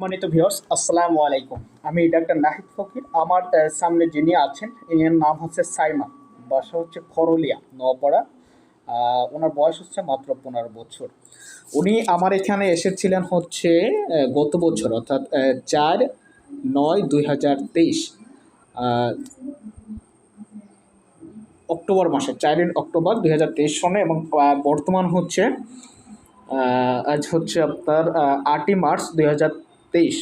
সম্মানিত ভিউয়ার্স আসসালামু আলাইকুম। আমি ডাক্তার নাহিদ ফকির। আমার সামনে যিনি আছেন এর নাম হচ্ছে সাইমা। বাসা হচ্ছে করলিয়া নওপাড়া। ওনার বয়স হচ্ছে মাত্র পনেরো বছর। উনি আমার এখানে এসেছিলেন হচ্ছে গত বছর, অর্থাৎ চার নয় দুই হাজার তেইশ অক্টোবর মাসে চারই অক্টোবর দুই হাজার তেইশ সনে এবং বর্তমান হচ্ছে আজ হচ্ছে আপনার আটই মার্চ দুই হাজার তেইশ,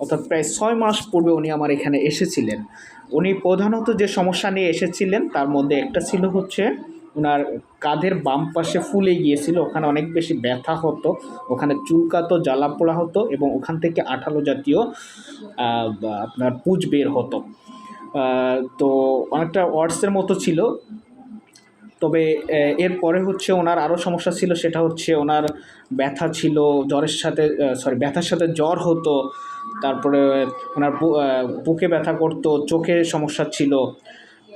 অর্থাৎ প্রায় ছয় মাস পূর্বে উনি আমার এখানে এসেছিলেন। উনি প্রধানত যে সমস্যা নিয়ে এসেছিলেন, তার মধ্যে একটা ছিল হচ্ছে ওনার কাঁধের বাম পাশে ফুলে গিয়েছিল, ওখানে অনেক বেশি ব্যথা হতো, ওখানে চুলকাতো, জ্বালা পোড়া হতো এবং ওখান থেকে আঠালো জাতীয় আপনার পুজ বের হতো। তো অনেকটা ওয়ার্ডসের মতো ছিল। তবে এরপরে হচ্ছে ওনার আরও সমস্যা ছিল, সেটা হচ্ছে ওনার ব্যথা ছিল, জ্বরের সাথে সরি ব্যথার সাথে জ্বর হতো, তারপরে ওনার বুকে ব্যথা করতো চোখের সমস্যা ছিল,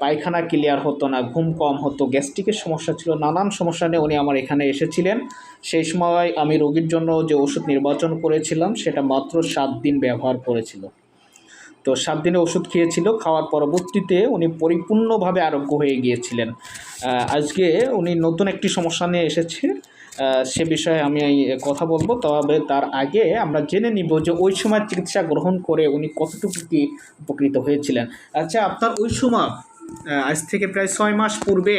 পায়খানা ক্লিয়ার হতো না, ঘুম কম হতো গ্যাস্ট্রিকের সমস্যা ছিল, নানান সমস্যা নিয়ে উনি আমার এখানে এসেছিলেন। সেই সময় আমি রোগীর জন্য যে ওষুধ নির্বাচন করেছিলাম, সেটা মাত্র সাত দিন ব্যবহার করেছিল। তো সাত দিনে ওষুধ খেয়েছিল খাওয়ার পরবর্তীতে উনি পরিপূর্ণভাবে আরোগ্য হয়ে গিয়েছিলেন। আজকে উনি নতুন একটি সমস্যা নিয়ে এসেছে। সে বিষয়ে আমি কথা বলব। তবে তার আগে আমরা জেনে নিব যে ওই সময় চিকিৎসা গ্রহণ করে উনি কতটুকু কি উপকৃত হয়েছিলেন। আচ্ছা আপনার ওই সময় আজ থেকে প্রায় ছয় মাস পূর্বে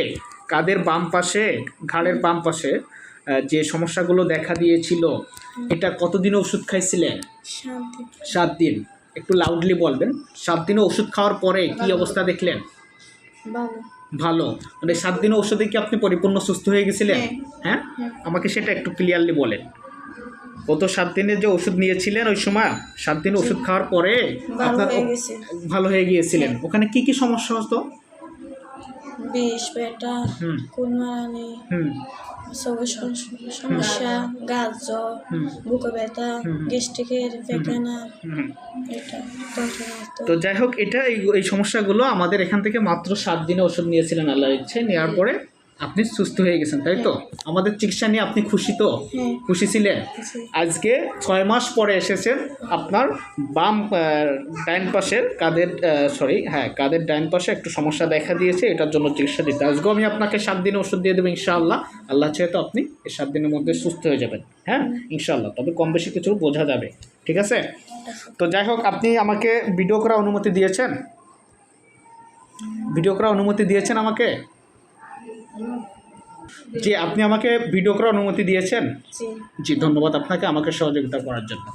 কাদের বাম পাশে ঘাড়ের বাম পাশে যে সমস্যাগুলো দেখা দিয়েছিল এটা কতদিন ওষুধ খাইছিলেন? সাত দিন। একটু লাউডলি বলবেন। সাত দিনে ওষুধ খাওয়ার পরে কি অবস্থা দেখলেন? ভালো। মানে সাত দিনে ওষুধে কি আপনি পরিপূর্ণ সুস্থ হয়ে গেছিলেন? হ্যাঁ। হ্যাঁ? হ্যাঁ। আমাকে সেটা একটু ক্লিয়ারলি বলেন। গত সাত দিনে যে ওষুধ নিয়েছিলেন ওই সময়? সাত দিন ওষুধ খাওয়ার পরে আপনার হয়ে ভালো হয়ে গিয়েছিলেন। ওখানে কি কি সমস্যা হতো? বিষ বেটা কুনমারানি সম- সমস্যা গাছ জ্বর বুকে ব্যথা। গ্যাস্ট্রিকের এটা তো যাই হোক এটা এই এই সমস্যাগুলো আমাদের এখান থেকে মাত্র সাত দিনে ওষুধ নিয়েছিলেন আল্লাহর ইচ্ছে। নেওয়ার পরে আপনি সুস্থ হয়ে গেছেন তাই তো? আমাদের চিকিৎসা নিয়ে আপনি খুশি তো? হ্যাঁ। খুশি ছিলেন? আজকে ছয় মাস পরে এসেছেন আপনার বাম ডাইন পাশের কাদের সরি হ্যাঁ কাদের ডাইন পাশে একটু সমস্যা দেখা দিয়েছে এটার জন্য চিকিৎসা দিতে। আজকেও আমি আপনাকে সাত দিনে ওষুধ দিয়ে দেবো ইনশাআল্লাহ। আল্লাহ চেয়ে তো আপনি এই সাত দিনের মধ্যে সুস্থ হয়ে যাবেন হ্যাঁ ইনশাআল্লাহ। তবে কম বেশি কিছু বোঝা যাবে ঠিক আছে? তো যাই হোক আপনি আমাকে ভিডিও করার অনুমতি দিয়েছেন? ভিডিও করার অনুমতি দিয়েছেন আমাকে? জি আপনি আমাকে ভিডিও করার অনুমতি দিয়েছেন? জি। জি ধন্যবাদ আপনাকে আমাকে সহযোগিতা করার জন্য।